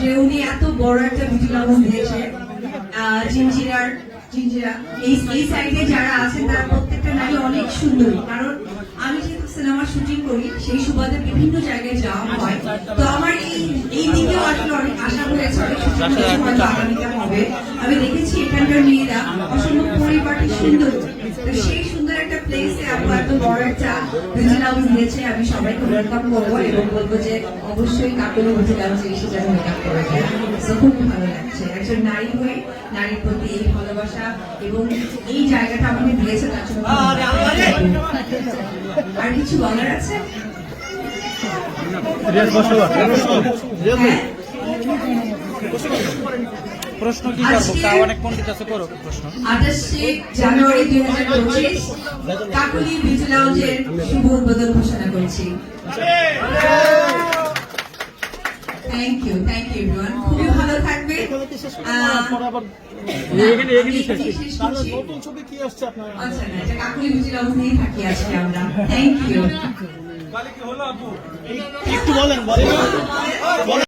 যে উনি এত বড় একটা বিউটি দিয়েছে জিঞ্জিরার জিঞ্জিরা এই এই সাইডে যারা আছেন তারা প্রত্যেকটা নারী অনেক সুন্দরী। কারণ আমি যেহেতু সিনেমা শুটিং করি, সেই সুবাদে বিভিন্ন জায়গায় যাওয়া হয়। তো আমার এই এই দিকেও হবে আমি দেখেছি এখানকার মেয়েরা অসম্ভব পরিপাটি সুন্দর সেই সুন্দর একটা প্লেসে এত বড় একটা দিয়েছে আমি সবাইকে ওয়েলকাম করব এবং বলব যে অবশ্যই কাকুলি বিউটি লাউঞ্জে এসে যেন মেকআপ করে যায় খুব ভালো লাগছে একজন নারী হয়ে নারীর প্রতি এই ভালোবাসা এবং এই জায়গাটা আমাকে দিয়েছে তার জন্য আর কিছু বলার আছে হ্যাঁ প্রশ্ন কি করব? তা অনেক পণ্ডিত আছে করো প্রশ্ন। আঠাশে জানুয়ারি দুই হাজার পঁচিশ কাকুলি বিউটি লাউঞ্জের শুভ উদ্বোধন ঘোষণা করছি। থ্যাংক ইউ থ্যাংক এভরিওয়ান খুবই ভালো থাকবে। নতুন ছবি কি আসছে আপনার? আচ্ছা না এটা কাকুলি বিউটি লাউঞ্জ নিয়েই থাকি আজকে আমরা। থ্যাংক ইউ একটু বলেন বলেন। বলেন।